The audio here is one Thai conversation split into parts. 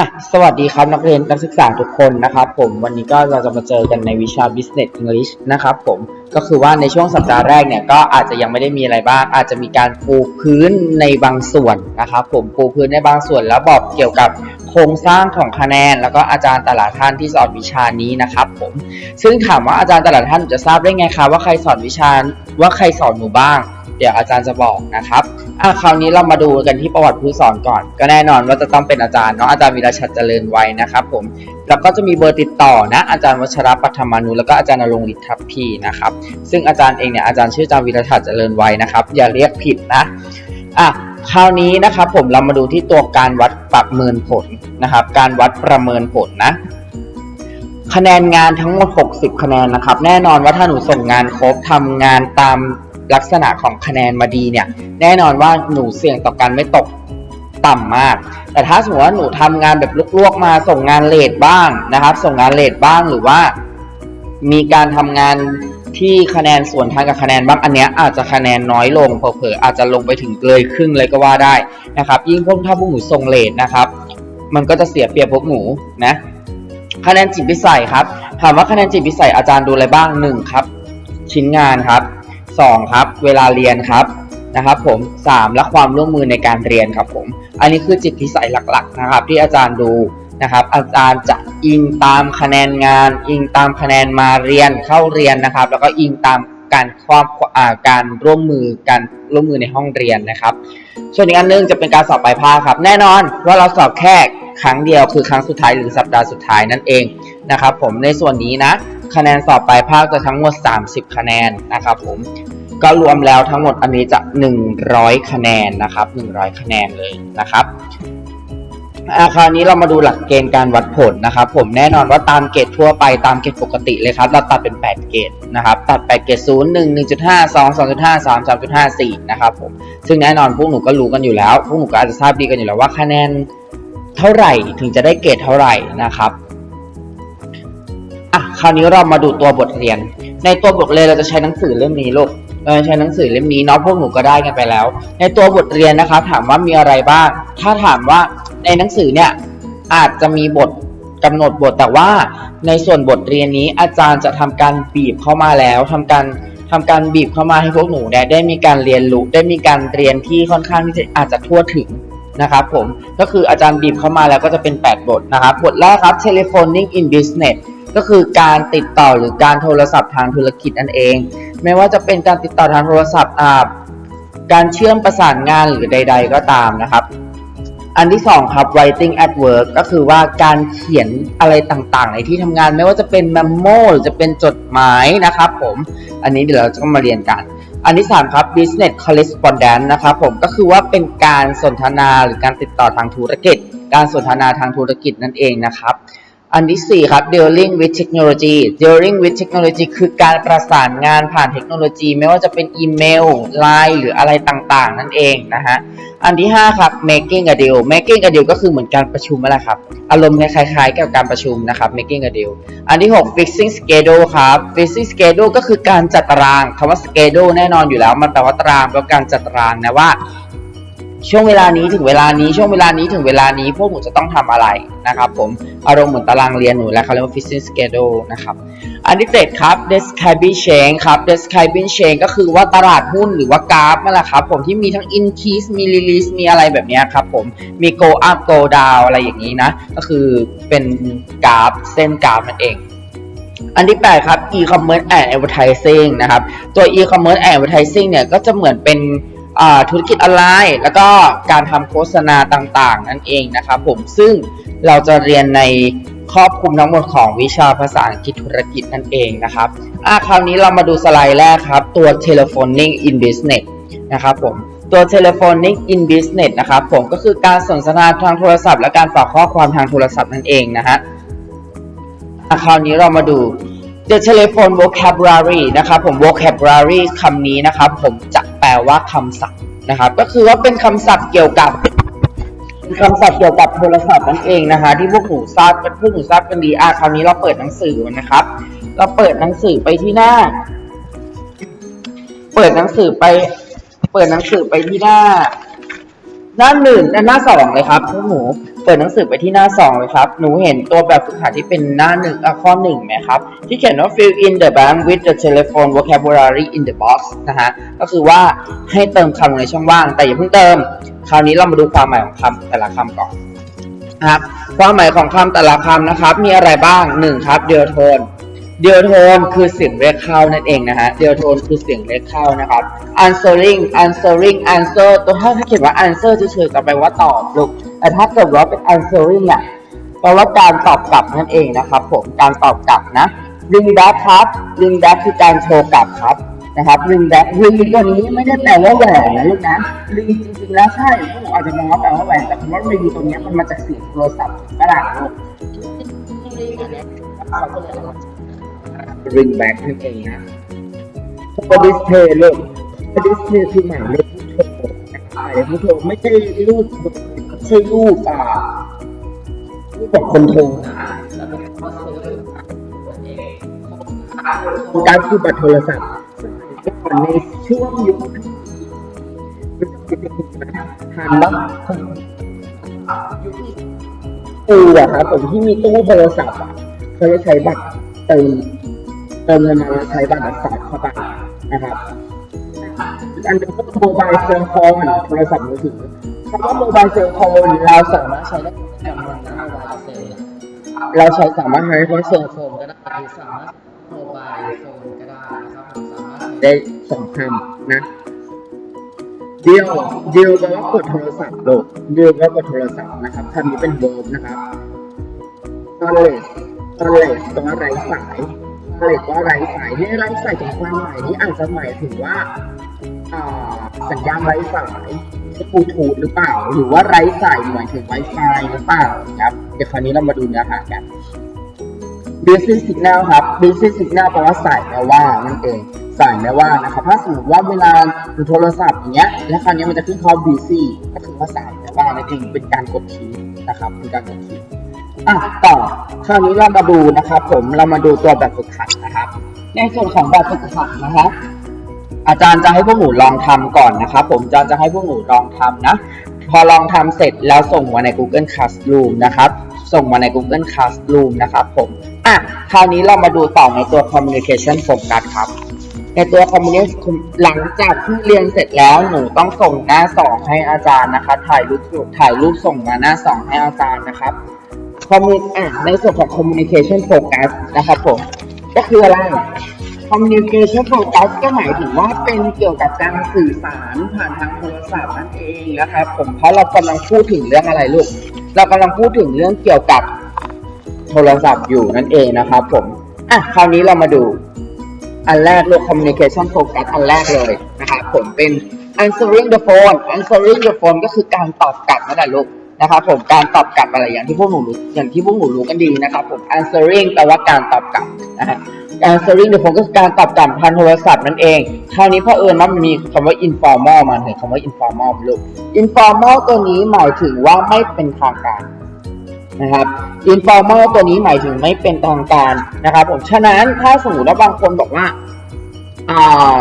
อะสวัสดีครับนักเรียนนักศึกษาทุกคนนะครับผมวันนี้ก็เราจะมาเจอกันในวิชา Business English นะครับผมก็คือว่าในช่วงสัปดาห์แรกเนี่ยก็อาจจะยังไม่ได้มีอะไรบ้าง อาจจะมีการปูพื้นในบางส่วนนะครับผมปูพื้นในบางส่วนแล้วบอกเกี่ยวกับโครงสร้างของคะแนน แล้วก็อาจารย์แต่ละท่านที่สอนวิชานี้นะครับผมซึ่งถามว่าอาจารย์แต่ละท่านจะทราบได้ไงคะว่าใครสอนวิชาว่าใครสอนหนูบ้าง เดี๋ยวอาจารย์จะบอกนะครับอะคราวนี้เรามาดูกันที่ประวัติผู้สอนก่อน ก็แน่นอนว่าจะต้องเป็นอาจารย์เนาะอาจารย์วีรชัดเจริญไว้นะครับผมแล้วก็จะมีเบอร์ติดต่อนะ อาจารย์วัชรปัทมานุแล้วก็อาจารย์นรงฤทธิ์ทัพพีนะครับซึ่งอาจารย์เองเนี่ยอาจารย์ชื่ออาจารย์วีรชัดเจริญไว้นะครับ อย่าเรียกผิดนะอะคราวนี้นะครับผมเรามาดูที่ตัวการวัดประเมินผลนะครับ การวัดประเมินผลนะคะแนนงานทั้งหมด 60 คะแนนนะครับ แน่นอนว่าถ้าหนูส่งงานครบทำงานตาม ลักษณะของคะแนนมาดีเนี่ย แน่นอนว่าหนูเสี่ยงต่อการไม่ตกต่ำมาก แต่ถ้าสมมติว่าหนูทำงานแบบลวกๆมาส่งงานเลทบ้างนะครับ ส่งงานเลทบ้างหรือว่า มีการทำงานที่คะแนนส่วนทางกับคะแนนบ้างอันเนี้ยอาจจะคะแนนน้อยลงเผลอๆอาจจะลงไปถึงเลยครึ่งเลยก็ว่าได้นะครับ ยิ่งพวกถ้าพวกหนูส่งเลทนะครับ มันก็จะเสียเปรียบพวกหนูนะคะแนนจิตวิสัยครับ ถามว่าคะแนนจิตวิสัยอาจารย์ดูอะไรบ้างหนึ่งครับ ชิ้นงานครับ สองครับเวลาเรียนครับนะครับผมสามและความร่วมมือในการเรียนครับผมอันนี้คือจิตวิสัยหลักๆนะครับที่อาจารย์ดูนะครับอาจารย์จะอิงตามคะแนนงาน อิงตามคะแนนมาเรียนเข้าเรียนนะครับ แล้วก็อิงตามการความาการร่วมมือการร่วมมือในห้องเรียนนะครับ ส่วนอีกอันหนึงจะเป็นการสอบปลายภาคครับ แน่นอนว่าเราสอบแค่ครั้งเดียวคือครั้งสุดท้ายหรือสัปดาห์สุดท้ายนั่นเองนะครับผมในส่วนนี้นะ คะแนนสอบปลายภาคจะทั้งหมด 30 คะแนนนะครับผมก็รวมแล้วทั้งหมดอันนี้จะ 100 คะแนนนะครับ 100 คะแนนเลยนะครับอาคราวนี้เรามาดูหลักเกณฑ์การวัดผลนะครับ ผมแน่นอนว่าตามเกรดทั่วไปตามเกรดปกติเลยครับ เราตัดเป็น 8 เกรดนะครับ ตัด8เกรด0 1 1.5 2 2.5 3 3.5 4 นะครับผมซึ่งแน่นอนพวกหนูก็รู้กันอยู่แล้ว พวกหนูก็อาจจะทราบดีกันอยู่แล้วว่าคะแนนเท่าไหร่ถึงจะได้เกรดเท่าไหร่นะครับ คราวนี้เรามาดูตัวบทเรียน ในตัวบทเรียนเราจะใช้หนังสือเล่มนี้ลูกเราใช้หนังสือเล่มนี้เนาะพวกหนูก็ได้กันไปแล้ว ในตัวบทเรียนนะคะ ถามว่ามีอะไรบ้าง ถ้าถามว่าในหนังสือเนี่ยอาจจะมีบทกำหนดบทแต่ว่า ในส่วนบทเรียนนี้อาจารย์จะทำการบีบเข้ามาแล้วทำการทำการบีบเข้ามาให้พวกหนูเนี่ยได้มีการเรียนรู้ได้มีการเรียนที่ค่อนข้างที่จะอาจจะทั่วถึงนะครับผมก็คืออาจารย์บีบเข้ามาแล้วก็จะเป็น 8 บทนะครับบทแรกครับ Telephoning in Business ก็คือการติดต่อหรือการโทรศัพท์ทางธุรกิจนั่นเอง ไม่ว่าจะเป็นการติดต่อทางโทรศัพท์อ่าการเชื่อมประสานงานหรือใด ๆ ก็ตามนะครับ อันที่สองครับ writing at work ก็คือว่าการเขียนอะไรต่างๆ ในที่ทำงาน ไม่ว่าจะเป็น memo หรือจะเป็นจดหมายนะครับผม อันนี้เดี๋ยวเราจะมาเรียนกันอันที่สามครับ business correspondence นะครับผมก็คือว่าเป็นการสนทนาหรือการติดต่อทางธุรกิจ การสนทนาทางธุรกิจนั่นเองนะครับ อันที่4ครับ dealing with technology dealing with technology คือการประสานงานผ่านเทคโนโลยี ไม่ว่าจะเป็นอีเมล Line หรืออะไรต่างๆ นั่นเองนะฮะ อันที่ 5 ครับ making a deal making a deal ก็คือเหมือนการประชุมนั่นแหละครับ อารมณ์คล้ายๆ กับการประชุมนะครับ making a deal อันที่ 6 fixing schedule ครับ fixing schedule ก็คือการจัดตารางคำว่า schedule แน่นอนอยู่แล้ว มันแปลว่าตารางแปลว่าการจัดตารางนะว่า ช่วงเวลานี้ถึงเวลานี้ช่วงเวลานี้ถึงเวลานี้พวกหนูจะต้องทำอะไรนะครับผมอารมณ์เหมือนตารางเรียนหนูแล้วเขาเรียกว่า fixing schedule นะครับอันที่เจ็ดครับ describing chain ครับ describing chain ก็คือว่าตลาดหุ้นหรือว่ากราฟนั่นแหละครับผมที่มีทั้ง increase มี release มีอะไรแบบนี้ครับผมมี go up go down อะไรอย่างนี้นะ ก็คือเป็นกราฟเส้นกราฟนั่นเองอันที่ 8 ครับ e-commerce and advertising นะครับ ตัว e-commerce and advertising เนี่ยก็จะเหมือนเป็น ธุรกิจออนไลน์ แล้วก็การทำโฆษณาต่างๆ นั่นเองนะครับผมซึ่งเราจะเรียนในครอบคลุมทั้งหมดของวิชาภาษาอังกฤษธุรกิจนั่นเองนะครับอ่าคราวนี้เรามาดูสไลด์แรกครับ ตัว telephoning in business นะครับผมตัว telephoning in business นะครับผมก็คือการสนทนาทางโทรศัพท์ และการฝากข้อความทางโทรศัพท์นั่นเองนะฮะอะคราวนี้เรามาดู The telephone vocabulary นะครับผม vocabulary คำนี้นะครับผมจะ ลว่าคำศัพท์นะครับ ก็คือว่าเป็นคำศัพท์เกี่ยวกับคำศัพท์เกี่ยวกับโทรศัพท์นั่นเองนะคะ ที่พวกหนูทราบกันพวกหนูทราบกันดีอะคราวนี้เราเปิดหนังสือนะครับ เราเปิดหนังสือไปที่หน้า เปิดหนังสือไป เปิดหนังสือไปที่หน้าหหน้าหนึ่งหน้าสองเลยครับพวกหนู เปิดหนังสือไปที่หน้าสองเลยครับ หนูเห็นตัวแบบฝึกหัดที่เป็นหน้าหนึ่งอะข้อหนึ่งไหมครับ ที่เขียนว่า fill in the blank with the telephone vocabulary in the box นะฮะ ก็คือว่าให้เติมคำลงในช่องว่าง แต่อย่าเพิ่งเติม คราวนี้เรามาดูความหมายของคำแต่ละคำก่อนนะครับ ความหมายของคำแต่ละคำนะครับ มีอะไรบ้างหนึ่งครับ เดียโทน เดียโทนคือเสียงเรียกเข้านั่นเองนะฮะเดียโทนคือเสียงเรียกเข้านะครับ answering answering answer ตัวถ้าถ้าเขียนว่า answer เฉยๆก็แปลว่าตอบลูกแต่ถ้าเกิดว่าเป็น answering เนี่ยแปลว่าการตอบกลับนั่นเองนะครับผมการตอบกลับนะ ring back ครับ ring back คือการโทรกลับครับนะครับ ring back ring ตัวนี้ไม่ได้แปลว่าแหวนนะลูกนะ ring จริงๆแล้วใช่พวกอาจจะมองว่าแปลว่าแหวนแต่คำว่า ring ตรงนี้มันมาจากเสียงโทรศัพท์กระดาษลูก ring back นั่นเองนะตัว display ลูกตัว display คือหมายเลขผู้โทรหมายเลขผู้โทรไม่ใช่รูปไม่ใช่รูปอ่ารูปของคนโทรนะการคือบัตรโทรศัพท์ก่อนในช่วงยุคทันบ้างปูอะครับผมที่มีตู้โทรศัพท์อะเขาจะใช้บัตรเติม เติมเงินมาแล้วใช้บัตรสอดเข้าไปนะครับอันนึงก็โมบายเซลโฟนโทรศัพท์มือถือคำว่าโมบายเซลโฟนเราสามารถใช้ได้จำนวนนะโมบายเซลเราใช้สามารถใช้คำว่าเซลโฟนก็ได้หรือสามารถโมบายโฟนก็ได้นะครับสามารถได้สองคำนะเดียวเดียวแปลว่ากดโทรศัพท์โลกเดียวแปลว่ากดโทรศัพท์นะครับคำนี้เป็นเวิร์บนะครับตอนเลสตอนเลสแปลว่าไร้สาย ตอนเลสว่าไร้สายเนี่ยไร้สายของความหมายนี้อาจจะหมายถึงว่าสัญญาณไร้สายใช่บลูทูธหรือเปล่า หรือว่าไร้สายหมายถึง Wi-Fi หรือเปล่าครับเดี๋ยวคราวนี้เรามาดูเนื้อหากัน busy signal ครับ busy signal แปลว่าสายแม้ว่านั่นเองสายแม้ว่านะครับถ้าสมมติว่าเวลาดูโทรศัพท์อย่างเงี้ยแล้วคราวนี้มันจะขึ้นคอ busy ก็คือว่าสายแม้ว่านั่นเองเป็นการกดทิ้งนะครับเป็นการกดทิ้ง อะต่อคราวนี้เรามาดูนะครับ ผมเรามาดูตัวแบบฝึกหัดนะครับ ในส่วนของแบบฝึกหัดนะครับอาจารย์จะให้พวกหนูลองทำก่อนนะครับ ผมอาจารย์จะให้พวกหนูลองทำนะ พอลองทำเสร็จแล้วส่งมาใน Google Classroom นะครับ ส่งมาใน Google Classroom นะครับ ผมอะคราวนี้เรามาดูต่อในตัว Communication Focus ครับ ในตัว Communication หลังจากที่เรียนเสร็จแล้วหนูต้องส่งหน้าสองให้อาจารย์นะคะ ถ่ายรูปถ่ายรูปส่งมาหน้าสองให้อาจารย์นะครับ คอมมิอะในส่วนของ communication focus นะครับผม ก็คืออะไร communication focus ก็หมายถึงว่าเป็นเกี่ยวกับการสื่อสารผ่านทางโทรศัพท์นั่นเองนะครับผมเพราะเรากำลังพูดถึงเรื่องอะไรลูก เรากำลังพูดถึงเรื่องเกี่ยวกับโทรศัพท์อยู่นั่นเองนะครับผม อะคราวนี้เรามาดูอันแรกลูก communication focus อันแรกเลยนะครับผมเป็น answering the phone answering the phone ก็คือการตอบกลับนั่นแหละลูก นะครับผมการตอบกลับอะไรอย่างที่พวกหนูรู้อย่างที่พวกหนูรู้กันดีนะครับผม answering แปลว่าการตอบกลับนะฮะ answering the phone ก็คือการตอบกลับทางโทรศัพท์นั่นเอง คราวนี้เพราะเอิญว่ามันมีคำว่า informal มาเห็นคำว่า informal ลูก informal ตัวนี้หมายถึงว่าไม่เป็นทางการนะครับ informal ตัวนี้หมายถึงไม่เป็นทางการนะครับผมฉะนั้นถ้าสมมติว่าบางคนบอกว่าอ่า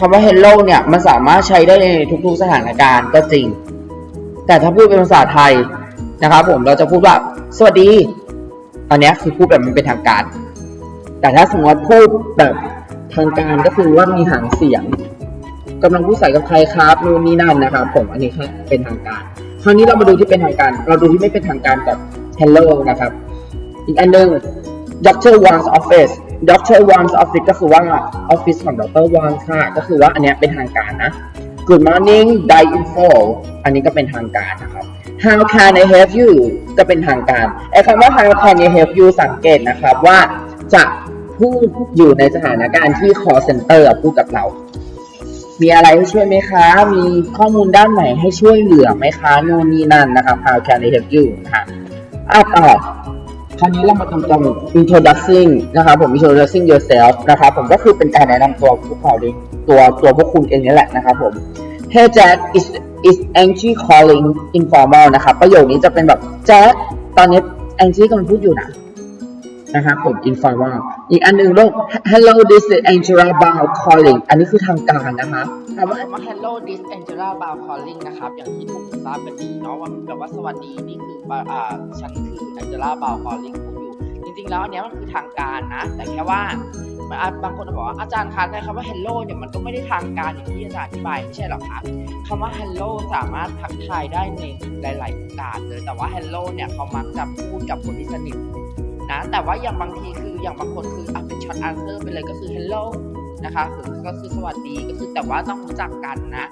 คำว่า hello เนี่ยมันสามารถใช้ได้ในทุกๆสถานการณ์ก็จริง แต่ถ้าพูดเป็นภาษาไทยนะครับ ผมเราจะพูดว่าสวัสดี อันนี้คือพูดแบบมันเป็นทางการ แต่ถ้าสมมติว่าพูดแบบทางการก็คือว่ามีหางเสียงกำลังพูดใส่กับใครครับนู่นนี่นั่นนะครับ ผมอันนี้คือเป็นทางการ คราวนี้เรามาดูที่เป็นทางการ เราดูที่ไม่เป็นทางการกับ hello นะครับ อีกอันหนึ่ง doctor Wang's office doctor Wang's office ก็คือว่า office ของ doctor Wang ค่ะก็คือว่าอันนี้เป็นทางการนะ Good morning die info อันนี้ก็เป็นทางการนะครับ How can I help you ก็เป็นทางการไอ้คำว่า How can I help you สังเกตนะครับว่าจะพูดอยู่ในสถานการณ์ที่ call center พูดกับเรา มีอะไรให้ช่วยไหมคะ มีข้อมูลด้านไหนให้ช่วยเหลือไหมคะ โน่นนี่นั่นนะครับ How can I help you นะฮะอะต่อ คราวนี้เรามาทำตรง introducing นะครับผม introducing yourself นะครับผมก็คือเป็นการแนะนำตัวพวกเราเองตัวตัวพวกคุณเองนี่แหละนะครับผม Hey Jack is is Angie calling informal นะครับ ประโยคนี้จะเป็นแบบแจ็คตอนนี้ Angie กำลังพูดอยู่นะ นะครับผม informal อีกอันหนึ่งโลก hello this is Angela Bao calling อันนี้คือทางการนะคะคำว่า hello this is Angela Bao calling นะครับ อย่างที่ทุกคนทราบกันดีเนาะว่ามันแปลว่าสวัสดี นี่คืออ่าฉันคือ Angela Bao calling พูดอยู่ จริงๆ แล้วอันนี้มันคือทางการนะ แต่แค่ว่าบางคนบอกว่าอาจารย์คะในคำว่า hello เนี่ยมันก็ไม่ได้ทางการอย่างที่อาจารย์อธิบายไม่ใช่หรอคะคำว่า hello สามารถทักทายได้ในหลายๆโอกาสเลยแต่ว่า hello เนี่ยเขามักจะพูดกับคนที่สนิท นะ แต่ว่าอย่างบางทีคืออย่างบางคนคือเอะเป็น short answer ไปเลยก็คือ hello นะคะคือก็คือสวัสดีก็คือแต่ว่าต้องรู้จักกันนะ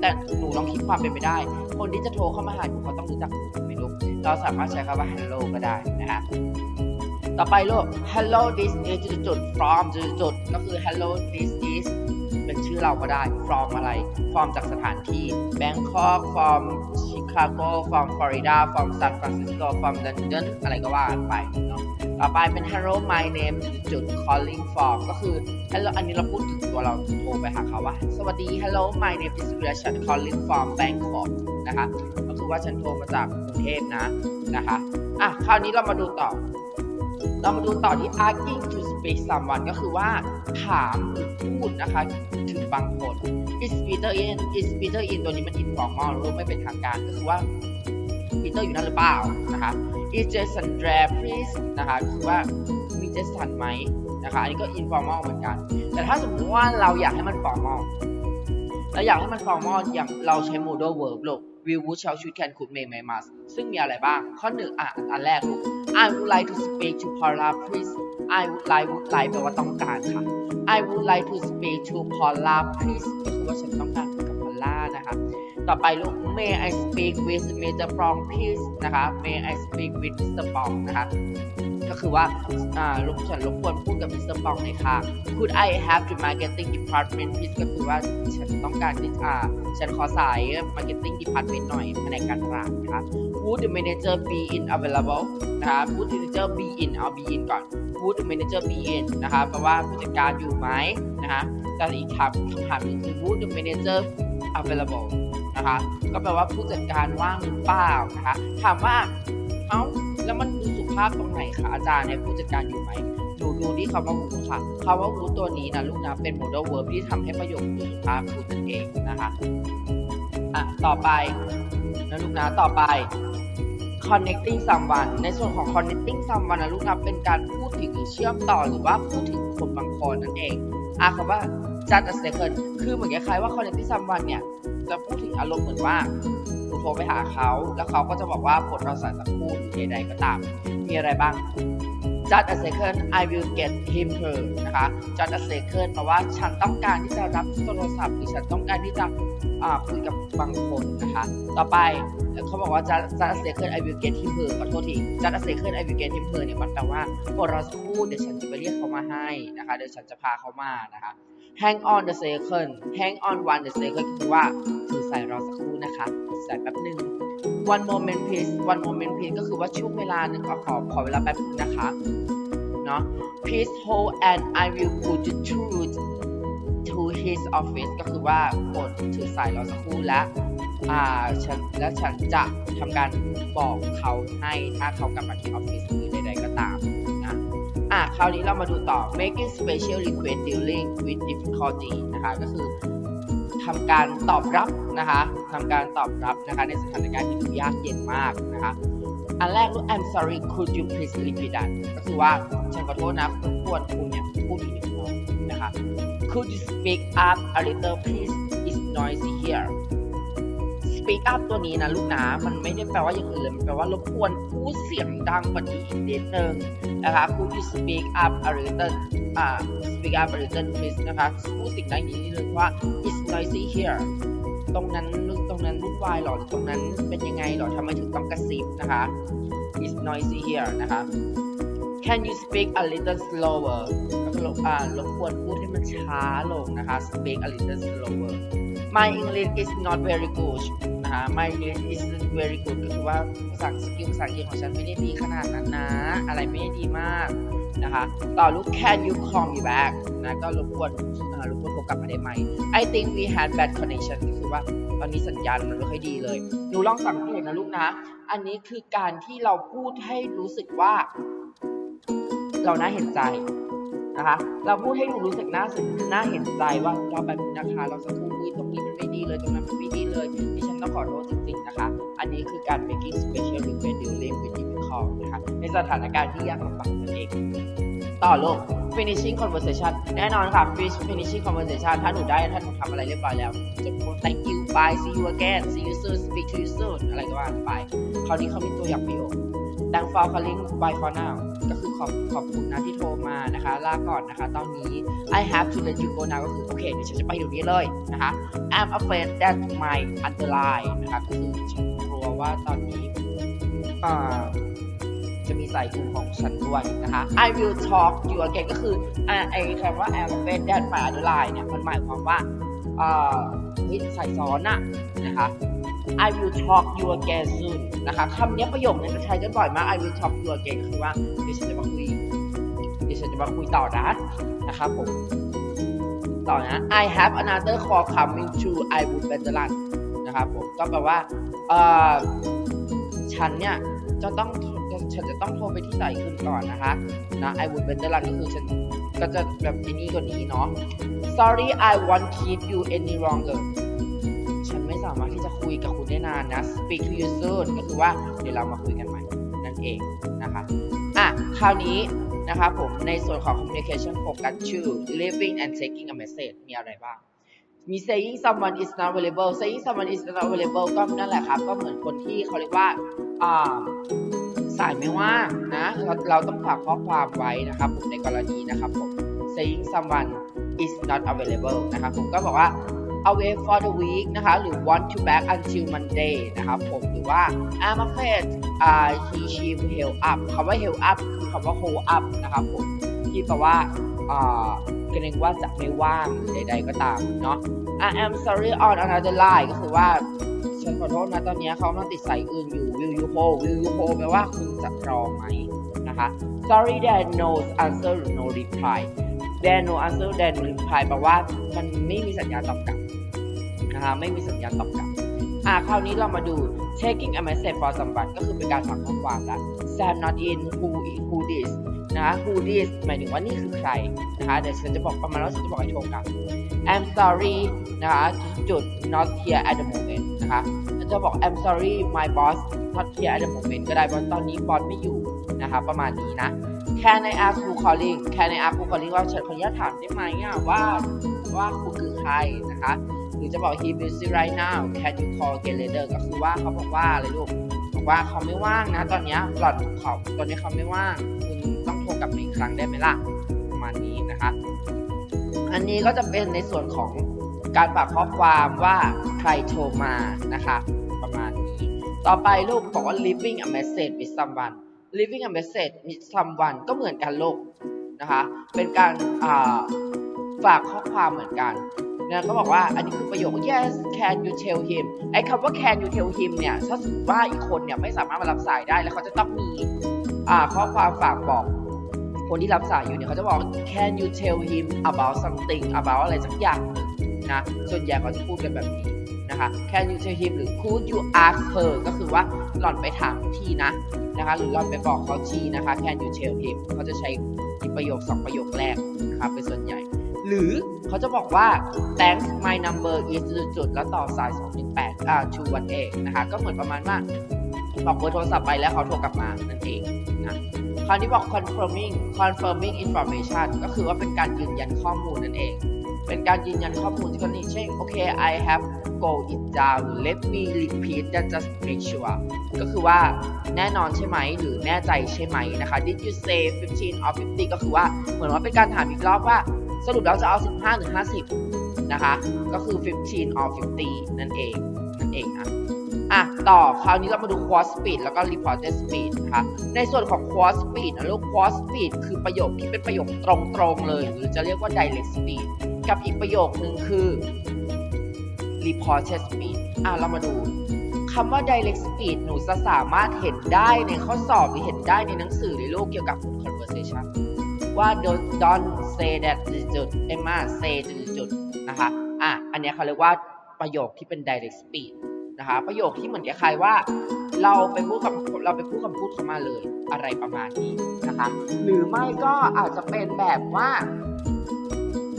แต่หนูลองคิดความเป็นไปได้ คนที่จะโทรเข้ามาหาหนูเขาต้องรู้จักหนูไหมลูกเราสามารถใช้คำว่า hello ก็ได้นะฮะต่อไปลูก hello this is จุดจุด from จุดจุดก็คือ hello this is เป็นชื่อเราก็ได้ from อะไร from จากสถานที่ Bangkok from Chicago from Florida from San Francisco from London อะไรก็ว่ากันไปเนาะต่อไปเป็น hello my name จุด calling from ก็คือ hello อันนี้เราพูดถึงตัวเราโทรไปหาเขาว่า สวัสดี hello my name is วิรชัน calling from Bangkok นะคะก็คือว่าฉันโทรมาจากกรุงเทพนะนะคะอะคราวนี้เรามาดูต่อ เรามาดูต่อที่ asking to speak someone ก็คือว่าถามหรือพูดนะคะ ถึงบางคน is Peter in is Peter in ตัวนี้มัน informal รู้ไม่เป็นทางการก็คือว่า Peter อยู่นั่นหรือเปล่านะคะ is Jason there please นะคะคือว่ามีเจสันไหมนะคะอันนี้ก็ informal เหมือนกัน แต่ถ้าสมมติว่าเราอยากให้มัน formal เราอยากให้มัน formal อย่างเราใช้ modal verb ลูก will would shall should can could may may must ซึ่งมีอะไรบ้าง ข้อหนึ่งอะอันแรกลูก I would like to speak to Paula please I would like would like แปลว่าต้องการค่ะ I would like to speak to Paula please คือว่าฉันต้องการคุยกับ Paula นะคะ ต่อไปลูก May I speak with Mr. Pong please นะคะ May I speak with Mr. Pong นะคะก็คือว่าอ่าลูกฉันรบกวนพูดกับมิสเตอร์ปองหน่อยค่ะ Could I have the marketing department please ก็คือว่าฉันต้องการที่อ่าฉันขอสาย marketing department หน่อยแผนกการตลาดนะคะ Would the manager be in available นะคะ Would the manager be in เอา be in ก่อน Would the manager be in นะคะแปลว่าผู้จัดการอยู่ไหมนะคะแต่อีกคำคำถามหนึงคือ Would the manager available นะคะก็แปลว่าผู้จัดการว่างหรือเปล่านะคะถามว่าเอ้าแล้วมันดูสุภาพตรงไหนคะอาจารย์เนี่ยผู้จัดการอยู่ไหมหนูดูที่คำว่าวูค่ะคำว่าวูตัวนี้นะลูกนะเป็น modal verb ที่ทำให้ประโยคดูสุภาพพูดนั่นเองนะคะอะต่อไปนะลูกนะต่อไป connecting someone ในส่วนของ connecting someone นะลูกนะเป็นการพูดถึงหรือเชื่อมต่อหรือว่าพูดถึงคนบางคนนั่นเองอะคำว่า just a second คือเหมือนคล้ายๆว่า connecting someone เนี่ยจะพูดถึงอารมณ์เหมือนว่าหนูโทรไปหาเขา แล้วเขาก็จะบอกว่าปลดเราสายสักครู่หรือใดๆก็ตาม มีอะไรบ้าง just a second I will get him her นะคะ just a second แปลว่าฉันต้องการที่จะรับโทรศัพท์หรือฉันต้องการที่จะอ่าคุยกับบางคนนะคะ ต่อไปเขาบอกว่า just just a second I will get him her ขอโทษที just a second I will get him her เนี่ยมันแปลว่าปลดเราสักครู่เดี๋ยวฉันจะไปเรียกเขามาให้นะคะ เดี๋ยวฉันจะพาเขามานะคะ hang on the second hang on one the second คือว่าถือสายรอสักครู่นะคะสายแป๊บหนึ่ง one moment please one moment please ก็คือว่าช่วงเวลาหนึ่งขอขอขอเวลาแป๊บนึงนะคะ เนาะ please hold and I will put you through to his office ก็คือว่าโปรดถือสายรอสักครู่และอ่าฉันและฉันจะทำการบอกเขาให้ถ้าเขากลับมาที่ออฟฟิศหรือใดๆก็ตามนะอะคราวนี้เรามาดูต่อ making special request dealing with difficulty นะคะก็คือ ทำการตอบรับนะคะทำการตอบรับนะคะในสถานการณ์ที่ยากเย็นมากนะคะอันแรกลูก I'm sorry could you please repeat that ก็คือว่าฉันขอโทษนะรบกวนคุณเนี่ยพูดอีกหนึ่งรอบนะคะ Could you speak up a little please it's noisy here speak up ตัวนี้นะลูกนะมันไม่ได้แปลว่าอย่างอื่นเลยมันแปลว่ารบกวนพูดเสียงดังกว่านี้อีกนิดนึงนะคะ Could you speak up a little อ่า speak up a little please นะคะพูดเสิ่งดังนี้นิดนึงว่า it's noisy here ตรงนั้นตรงนั้นวุ่นวายหรอตรงนั้นเป็นยังไงหรอทำไมถึงต้องกระซิบนะคะ it's noisy here นะคะ Can you speak a little slower ก็คืออ่ารบกวนพูดให้มันช้าลงนะคะ speak a little slower My English is not very good นะคะ My English is very good ก็คือว่าภาษาสกิลภาษาอังกฤษของฉันไม่ได้ดีขนาดนั้นนะ อะไรไม่ได้ดีมากนะคะต่อลูก Can you call me back นะก็รบกวนรบกวนโทรกลับมาได้ไหม I think we had bad connection ก็คือว่าตอนนี้สัญญาณมันไม่ค่อยดีเลยหนูลองสังเกตนะลูกนะ อันนี้คือการที่เราพูดให้รู้สึกว่า เราน่าเห็นใจ นะคะ เราพูดให้ดูรู้สึกน่าสึกน่าเห็นใจว่าเราแบบนะคะเราสักครู่นี้ตรงนี้มันไม่ดีเลยตรงนั้นมันไม่ดีเลยดิฉันต้องขอโทษจริงๆนะคะ อันนี้คือการ making special request dealing with difficult นะคะในสถานการณ์ที่ยากลำบากนั่นเองต่อโลก finishing conversation แน่นอนค่ะ finish finishing conversation ถ้าหนูได้ถ้าหนูทำอะไรเรียบร้อยแล้วจะพูด thank you bye see you again see you soon speak to you soon อะไรก็ว่าไปคราวนี้เขามีตัวอย่างประโยค thank for calling bye for now ก็คือขอบขอบคุณนะที่โทรมานะคะลาก่อนนะคะ ตอนนี้ I have to let you go now ก็คือโอเคเดี๋ยวฉันจะไปเดี๋ยวนี้เลยนะคะ I'm afraid that my underline นะคะก็คือฉันกลัวว่าตอนนี้อ่าจะมีสายหูของฉันด้วยนะคะ I will talk you again ก็คืออ่าไอ้คำว่า I'm afraid that my underline เนี่ยมันหมายความว่าเอ่อเฮ้ยสายซ้อนอะนะคะ I will talk you again soon นะคะคำนี้ประโยคนี้จะใช้กันบ่อยมาก I will talk you again คือว่าเดี๋ยวฉันจะมาคุยเดี๋ยวฉันจะมาคุยต่อนะนะครับผมต่อนะ I have another call coming to I would better run นะครับผมก็แปลว่าเออฉันเนี่ยจะต้องฉันจะต้องโทรไปที่สายอื่นก่อนนะคะนะ I would better run ก็คือฉันก็จะแบบนี่กว่านี้เนาะ Sorry I won't keep you any longer จะคุยกับคุณได้นานนะ Speak to you soon ก็คือว่าเดี๋ยวเรามาคุยกันใหม่นั่นเองนะคะอะคราวนี้นะครับผมในส่วนของ communication focus ชื่อ living and taking a message มีอะไรบ้างมี saying someone is not available saying someone is not available ก็นั่นแหละครับ ก็เหมือนคนที่เขาเรียกว่าอ่าสายไม่ว่างนะ เราเราต้องฝากข้อความไว้นะครับผมในกรณีนะครับผม saying someone is not available นะครับผมก็บอกว่า away for the week นะคะหรือ want to back until Monday นะครับผมหรือว่า I'm afraid uh, he she will help up คำว่า help up คือคำว่า hold up นะครับผมที่แปลว่าเกรงว่าจะไม่ว่างใดๆก็ตามเนาะ I am sorry on another line ก็คือว่า ฉันขอโทษนะตอนนี้เขากำลังติดสายอื่นอยู่ will you hold will you hold แปลว่าคุณจะรอไหมนะคะ sorry there no answer no reply there no answer there no reply แปลว่ามันไม่มีสัญญาณตอบกลับ นะคะไม่มีสัญญาณตอบกลับอ่าคราวนี้เรามาดู taking a message for someone ก็คือเป็นการฝากข้อความละ Sam not in who who this นะ who this หมายถึงว่านี่คือใครนะคะเดี๋ยวฉันจะบอกประมาณว่าฉันจะบอกให้โทรกลับ I'm sorry นะคะจุด not here at the moment นะคะจะบอก I'm sorry my boss not here at the moment ก็ได้เพราะตอนนี้บอสไม่อยู่นะคะประมาณนี้นะ Can I ask who calling Can I ask who calling ว่าฉันขออนุญาตถามได้ไหมอะว่าว่าคุณคือใครนะคะ หรือจะบอก he busy right now can you call again later ก็คือว่าเขาบอกว่าอะไรลูกบอกว่าเขาไม่ว่างนะ ตอนนี้หลอดเขาตอนนี้เขาไม่ว่างคุณต้องโทรกลับมาอีกครั้งได้ไหมล่ะประมาณนี้นะคะ อันนี้ก็จะเป็นในส่วนของการฝากข้อความว่าใครโทรมานะคะ ประมาณนี้ ต่อไปลูกบอกว่า leaving a message with someone leaving a message with someone ก็เหมือนกันลูกนะคะ เป็นการฝากข้อความเหมือนกัน นะก็บอกว่าอันนี้คือประโยค yes can you tell him ไอ้คำว่า can you tell him เนี่ยถ้าสมมติว่าอีกคนเนี่ยไม่สามารถมารับสายได้แล้วเขาจะต้องมีอ่าข้อความฝากบอกคนที่รับสายอยู่เนี่ยเขาจะบอก can you tell him about something about อะไรสักอย่างนะส่วนใหญ่เขาจะพูดกันแบบนี้นะคะ can you tell him หรือ could you ask her ก็คือว่าหล่อนไปถามทีนะนะคะหรือหล่อนไปบอกเขาทีนะคะ can you tell him เขาจะใช้ประโยคสองประโยคแรกนะครับเป็นส่วนใหญ่ หรือ เขาจะบอกว่า thanks my number is จุดแล้วต่อสาย218อ่า to one นะคะก็เหมือนประมาณว่าบอกเบอร์โทรศัพท์ไปแล้วเขาโทรกลับมานั่นเองนะคราวนี้บอก confirming confirming information ก็คือว่าเป็นการยืนยันข้อมูลนั่นเอง เป็นการยืนยันข้อมูลที่คนนี้เช่นโอเค I have go it down let me repeat that just make sure ก็คือว่าแน่นอนใช่ไหมหรือแน่ใจใช่ไหมนะคะ did you say 15 or 50 ก็คือว่าเหมือนว่าเป็นการถามอีกรอบว่า สรุปแล้วจะเอา 15หรือ50 นะคะ ก็คือ 15 or 50 นั่นเองนั่นเองนะอะ ต่อคราวนี้เรามาดู quad speed แล้วก็ reported speed นะคะ ในส่วนของ quad speed นะลูก quad speed คือประโยคที่เป็นประโยคตรงๆเลย หรือจะเรียกว่า direct speed กับอีกประโยคนึงคือ reported speed อะ เรามาดูคำว่า direct speed หนูจะสามารถเห็นได้ในข้อสอบหรือเห็นได้ในหนังสือในโลกเกี่ยวกับ conversation ว่า don't don't say that จุดๆ Emma say จุดนะคะอะอันเนี้ยเขาเรียกว่าประโยคที่เป็น direct speed นะคะประโยคที่เหมือนกับใครว่า เราไปพูดคำเราไปพูดคำพูดเข้ามาเลยอะไรประมาณนี้นะคะหรือไม่ก็อาจจะเป็นแบบว่า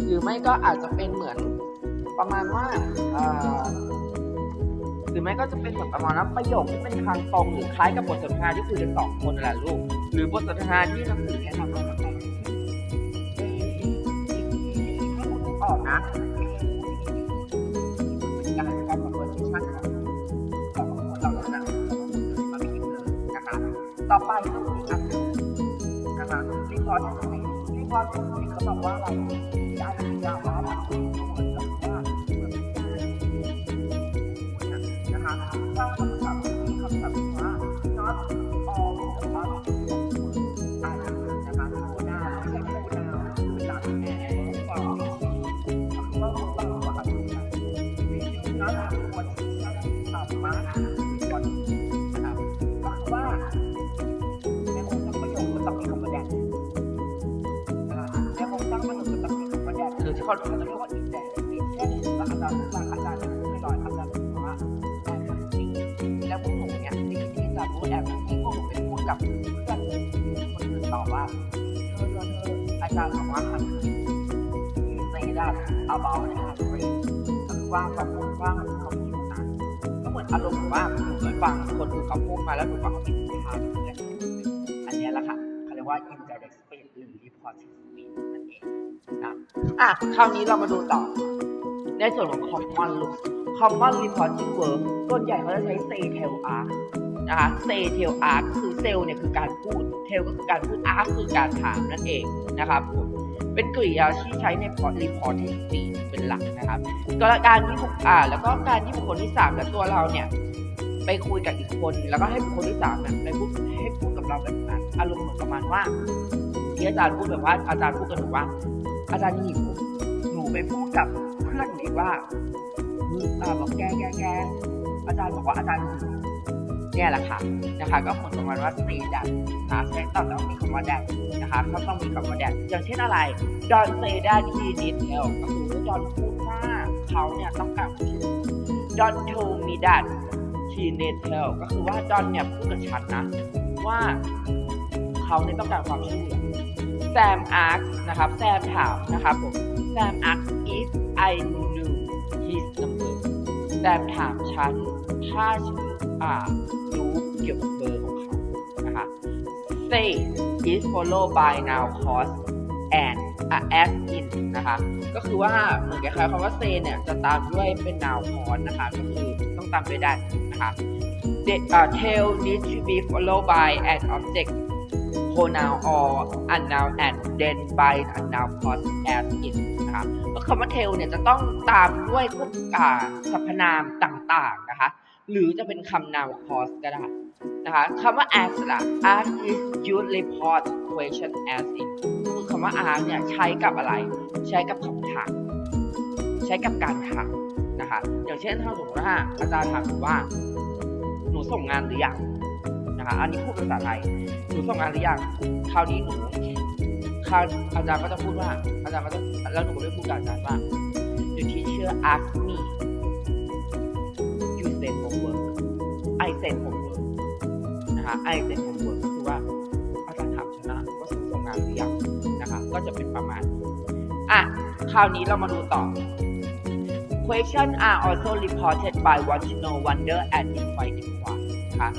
หรือไม่ก็อาจจะเป็นเหมือนประมาณว่าหรือไม่ก็จะเป็นเหมือนประมาณว่าประโยคที่เป็นทางตรงหรือคล้ายกับบทสนทนาที่คุยกันสองคนนั่นแหละลูก หรือบทสนทนาที่หนังสือแนะนำ อไปก็คืออีกอันหนึ่งนะคะรีพอร์ตรีพอร์ตเขาบอกว่าอะไรการที่ยาว เขาเขาจะเรียกว่าอินแดดเช่นอาจารย์อาจารย์บางอาจารย์ไม่ลอยอาจารย์บอกว่าแอบทันทีแล้วพวกหนูเนี่ยที่ที่จารย์พูดแอบทันทีพวกหนูไปพูดกับเพื่อนคนอื่นต่อว่าเธอเธอเธออาจารย์บอกว่าทันทีในด้าน about ในด้านเรียนคือว่าเขาพูดว่าเขาพูดนะก็เหมือนอารมณ์ว่าหนูเคยฟังคนดูเขาพูดมาแล้วหนูฟังเขาเป็นทางอันนี้แหละค่ะเขาเรียกว่า indirect speech หรือ reporting นั่นเองนะอะคราวนี้เรามาดูต่อ ในส่วนของ common look common reporting verb ส่วนใหญ่เขาจะใช้ say tell arc นะคะ say tell arc คือ tell เนี่ยคือการพูด tell ก็คือการพูด arc คือการถามนั่นเองนะครับผมเป็นกริยาที่ใช้ใน reporting speech เป็นหลักนะครับก็การที่บุคอ่าแล้วก็การที่บุคคลที่สามและตัวเราเนี่ยไปคุยกับอีกคน แล้วก็ให้บุคคลที่สามเนี่ยไปพูดให้พูดกับเราแบบนั้นอารมณ์เหมือนประมาณว่า ที่อาจารย์พูดแบบว่าอาจารย์พูดกับหนูว่า อาจารย์หิวหนูไปพูดกับเพื่อนหนูว่าอ่าบอกแกแกแกอาจารย์บอกว่าอาจารย์เนี่ยแหละค่ะนะคะ ก็เหมือนประมาณว่า say that นะคะใช้ตอนต้องมีคำว่า that นะคะก็ต้องมีคำว่า that อย่างเช่นอะไร Don't say that he needs help ก็คือ John พูดว่าเขาเนี่ยต้องการความเหลือ John told me that he needs help ก็คือว่าจอนเนี่ยพูดกับฉันนะว่าเขาเนี่ยต้องการความช่วยเหลือ แซมอาร์คนะครับแซมถามนะครับผมแซมอาร์ค if I knew his number แซมถามฉันถ้าฉันอ่ารู้เกี่ยวกับเบอร์ของเขานะคะ say is followed by noun cause and a as in นะคะ ก็คือว่าเหมือนกับคำว่า say เนี่ยจะตามด้วยเป็น noun cause นะคะ ก็คือต้องตามด้วย that นะคะ tell needs to be followed by an object pronoun or a noun and then by a noun clause as in นะคะคำว่า tail เนี่ยจะต้องตามด้วยพวกาสรรพนามต่างๆนะคะหรือจะเป็นคำ noun clause ก็ได้นะคะคำว่า as ล่ะ as is use report question as in คือคำว่า as เนี่ยใช้กับอะไร ใช้กับคำถามใช้กับการถามนะคะอย่างเช่นถ้าสมมติว่าอาจารย์ถามว่า หนูส่งงานหรือยัง นะคะ อันนี้พูดภาษาไทย หนูส่งงานหรือยัง คราวนี้หนูคราวอาจารย์ก็จะพูดว่า อาจารย์ก็จะแล้วหนูก็ไปพูดกับอาจารย์ว่า the teacher asked me you send homework I send homework นะคะ I send homework ก็คือว่าอาจารย์ถามฉันนะว่าฉันส่งงานหรือยังนะคะ ก็จะเป็นประมาณอะ คราวนี้เรามาดูต่อ Questions are also reported by want to know, wonder, and invite inquiry นะคะ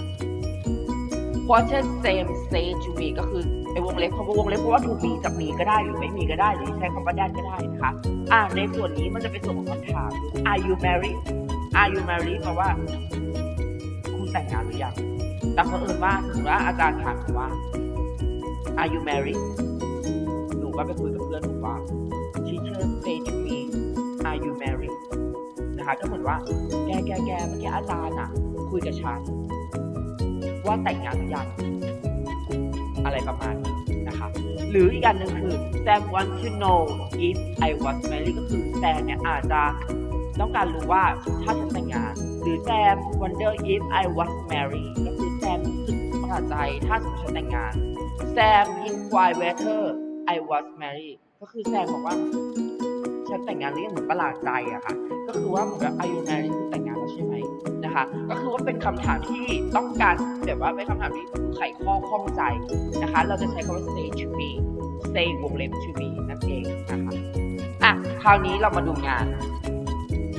Question same say to me ก็คือไอ้วงเล็บคำว่าวงเล็บเพราะว่า to me จะมีก็ได้หรือไม่มีก็ได้หรือใช้คำว่า that ก็ได้นะคะอ่าในส่วนนี้มันจะเป็นส่วนของคำถาม Are you married Are you married แปลว่า คุณแต่งงานหรือยังแต่เผอิญว่าสมมติว่าอาจารย์ถามว่า Are you married หนูก็ไปคุยกับเพื่อนหนูว่า Teacher say to me Are you married นะคะก็เหมือนว่า แกแกแกเมื่อกี้อาจารย์อะ คุยกับฉัน ว่าแต่งงานหรือยังอะไรประมาณนี้นะคะหรืออีกอันหนึ่งคือ Sam want to know if I was married ก็คือแซมเนี่ยอาจจะต้องการรู้ว่าถ้าฉันแต่งงาน หรือ Sam wonder if I was married ก็คือแซมรู้สึกประหลาดใจถ้าสมมติฉันแต่งงาน Sam inquire whether I was married ก็คือแซมบอกว่าฉันแต่งงานหรือยังเหมือนประหลาดใจอะค่ะ ก็คือว่าเหมือนกับ Are you married คือแต่งงาน นะคะ ก็คือว่าเป็นคำถามที่ต้องการแบบว่าเป็นคำถามที่ไขข้อข้องใจนะคะ เราจะใช้คำว่า stay to be stay วงเล็บ to be นั่นเองนะคะอะคราวนี้เรามาดูงาน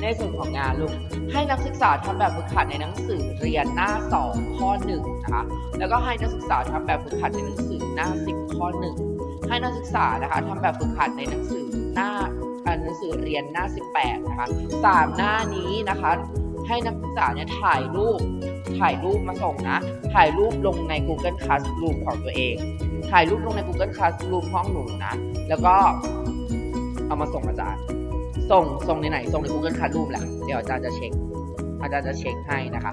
ในส่วนของงานลูกให้นักศึกษาทำแบบฝึกหัดในหนังสือเรียนหน้า 2 ข้อ1นะคะแล้วก็ให้นักศึกษาทำแบบฝึกหัดในหนังสือหน้า 10 ข้อ 1 ให้นักศึกษานะคะทำแบบฝึกหัดในหนังสือหน้าหนังสือเรียนหน้า 18 นะคะสามหน้านี้นะคะ ให้นักศึกษาเนี่ยถ่ายรูป ถ่ายรูปมาส่งนะ ถ่ายรูปลงใน Google Classroom ของตัวเอง ถ่ายรูปลงใน Google Classroom ห้องหนูนะ แล้วก็เอามาส่งอาจารย์ ส่ง ส่งในไหน ส่งใน Google Classroom แหละ เดี๋ยวอาจารย์จะเช็ค อาจารย์จะเช็คให้นะคะ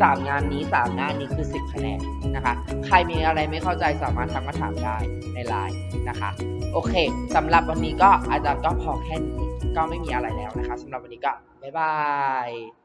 สามงานนี้สามหน้านี้คือ10คะแนนนะคะ ใครมีอะไรไม่เข้าใจสามารถทักมาถามได้ในไลน์นะคะ โอเคสำหรับวันนี้ก็อาจารย์ก็พอแค่นี้ก็ไม่มีอะไรแล้วนะคะสำหรับวันนี้ก็บ๊ายบาย